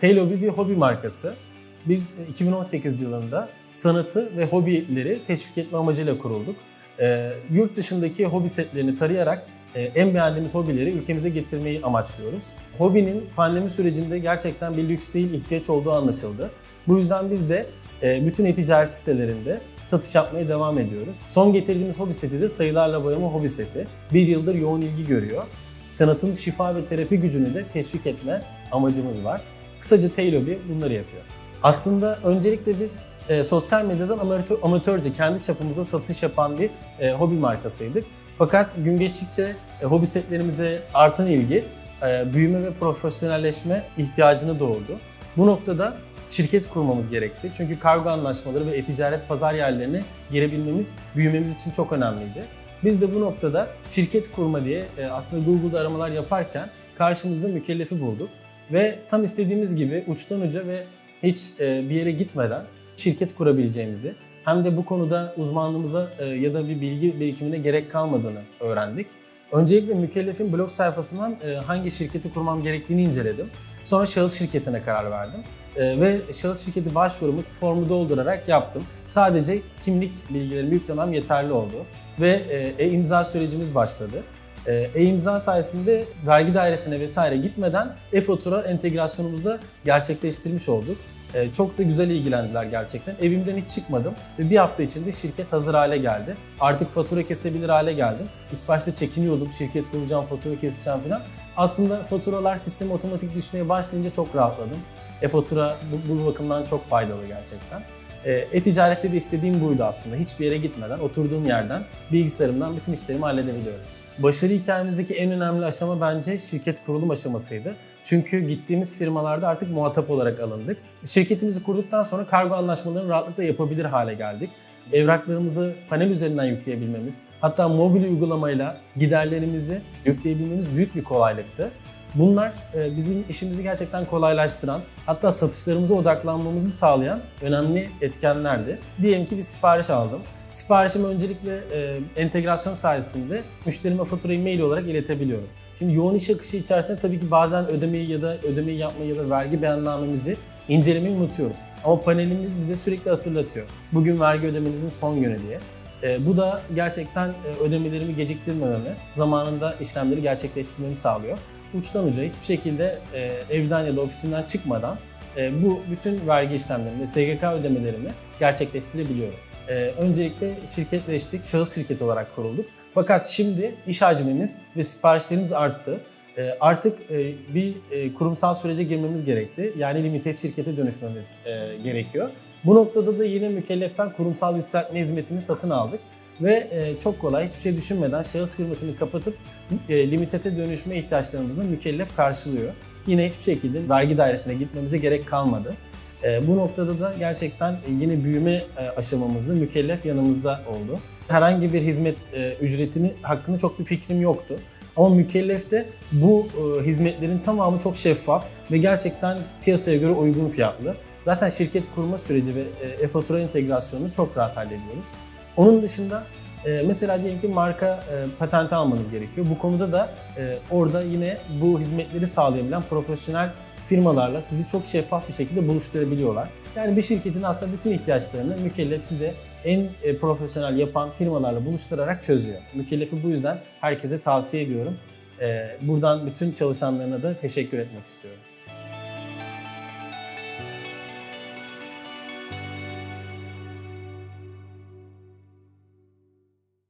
Taylobi bir hobi markası. Biz e, 2018 yılında sanatı ve hobileri teşvik etme amacıyla kurulduk. Ee, yurt dışındaki hobi setlerini tarayarak e, en beğendiğimiz hobileri ülkemize getirmeyi amaçlıyoruz. Hobinin pandemi sürecinde gerçekten bir lüks değil, ihtiyaç olduğu anlaşıldı. Bu yüzden biz de e, bütün e-ticaret sitelerinde satış yapmaya devam ediyoruz. Son getirdiğimiz hobi seti de sayılarla boyama hobi seti. Bir yıldır yoğun ilgi görüyor. Sanatın şifa ve terapi gücünü de teşvik etme amacımız var. Kısaca Taylobi bunları yapıyor. Aslında öncelikle biz e, sosyal medyadan amatör, amatörce kendi çapımızda satış yapan bir e, hobi markasıydık. Fakat gün geçtikçe e, hobi setlerimize artan ilgi, e, büyüme ve profesyonelleşme ihtiyacını doğurdu. Bu noktada şirket kurmamız gerekti. Çünkü kargo anlaşmaları ve e-ticaret pazar yerlerine girebilmemiz, büyümemiz için çok önemliydi. Biz de bu noktada şirket kurma diye e, aslında Google'da aramalar yaparken karşımızda mükellefi bulduk. Ve tam istediğimiz gibi uçtan uca ve hiç e, bir yere gitmeden şirket kurabileceğimizi hem de bu konuda uzmanlığımıza e, ya da bir bilgi birikimine gerek kalmadığını öğrendik. Öncelikle mükellefin blog sayfasından e, hangi şirketi kurmam gerektiğini inceledim. Sonra şahıs şirketine karar verdim. E, ve şahıs şirketi başvurumu formu doldurarak yaptım. Sadece kimlik bilgilerimi yüklemem yeterli oldu. Ve e, e-imza sürecimiz başladı. E-imza sayesinde vergi dairesine vesaire gitmeden e-fatura entegrasyonumuzu da gerçekleştirmiş olduk. E, Çok da güzel ilgilendiler gerçekten. Evimden hiç çıkmadım ve bir hafta içinde şirket hazır hale geldi. Artık fatura kesebilir hale geldim. İlk başta çekiniyordum, şirket kuracağım, fatura keseceğim falan. Aslında faturalar sisteme otomatik düşmeye başlayınca çok rahatladım. E-fatura bu, bu bakımdan çok faydalı gerçekten. E, E-ticarette de istediğim buydu aslında. Hiçbir yere gitmeden, oturduğum yerden, bilgisayarımdan bütün işlerimi halledebiliyorum. Başarı hikayemizdeki en önemli aşama bence şirket kurulum aşamasıydı. Çünkü gittiğimiz firmalarda artık muhatap olarak alındık. Şirketimizi kurduktan sonra kargo anlaşmalarını rahatlıkla yapabilir hale geldik. Evraklarımızı panel üzerinden yükleyebilmemiz, hatta mobil uygulamayla giderlerimizi yükleyebilmemiz büyük bir kolaylıktı. Bunlar e, bizim işimizi gerçekten kolaylaştıran, hatta satışlarımıza odaklanmamızı sağlayan önemli etkenlerdi. Diyelim ki bir sipariş aldım. Siparişimi öncelikle e, entegrasyon sayesinde müşterime faturayı mail olarak iletebiliyorum. Şimdi yoğun iş akışı içerisinde tabii ki bazen ödemeyi ya da ödemeyi yapmayı ya da vergi beyannamemizi incelemeyi unutuyoruz. Ama panelimiz bize sürekli hatırlatıyor. Bugün vergi ödemenizin son günü diye. E, bu da gerçekten e, ödemelerimi geciktirmememi, zamanında işlemleri gerçekleştirmemi sağlıyor. Uçtan uca hiçbir şekilde e, evden ya da ofisimden çıkmadan e, bu bütün vergi işlemlerimi SGK ödemelerimi gerçekleştirebiliyorum. E, öncelikle şirketleştik, şahıs şirketi olarak kurulduk. Fakat şimdi iş hacmimiz ve siparişlerimiz arttı. E, artık e, bir e, kurumsal sürece girmemiz gerekti. Yani limited şirkete dönüşmemiz e, gerekiyor. Bu noktada da yine mükelleften kurumsal yükseltme hizmetini satın aldık. Ve e, çok kolay, hiçbir şey düşünmeden şahıs firmasını kapatıp e, limitete dönüşme ihtiyaçlarımızı mükellef karşılıyor. Yine hiçbir şekilde vergi dairesine gitmemize gerek kalmadı. E, bu noktada da gerçekten e, yine büyüme e, aşamamızda mükellef yanımızda oldu. Herhangi bir hizmet e, ücretini hakkında çok bir fikrim yoktu. Ama mükellefte bu hizmetlerin tamamı çok şeffaf ve gerçekten piyasaya göre uygun fiyatlı. Zaten şirket kurma süreci ve e-fatura entegrasyonunu çok rahat hallediyoruz. Onun dışında mesela diyelim ki marka patenti almanız gerekiyor. Bu konuda da orada yine bu hizmetleri sağlayabilen profesyonel firmalarla sizi çok şeffaf bir şekilde buluşturabiliyorlar. Yani bir şirketin aslında bütün ihtiyaçlarını mükellef size en e, profesyonel yapan firmalarla buluşturarak çözüyor. Mükellefi bu yüzden herkese tavsiye ediyorum. E, buradan bütün çalışanlarına da teşekkür etmek istiyorum.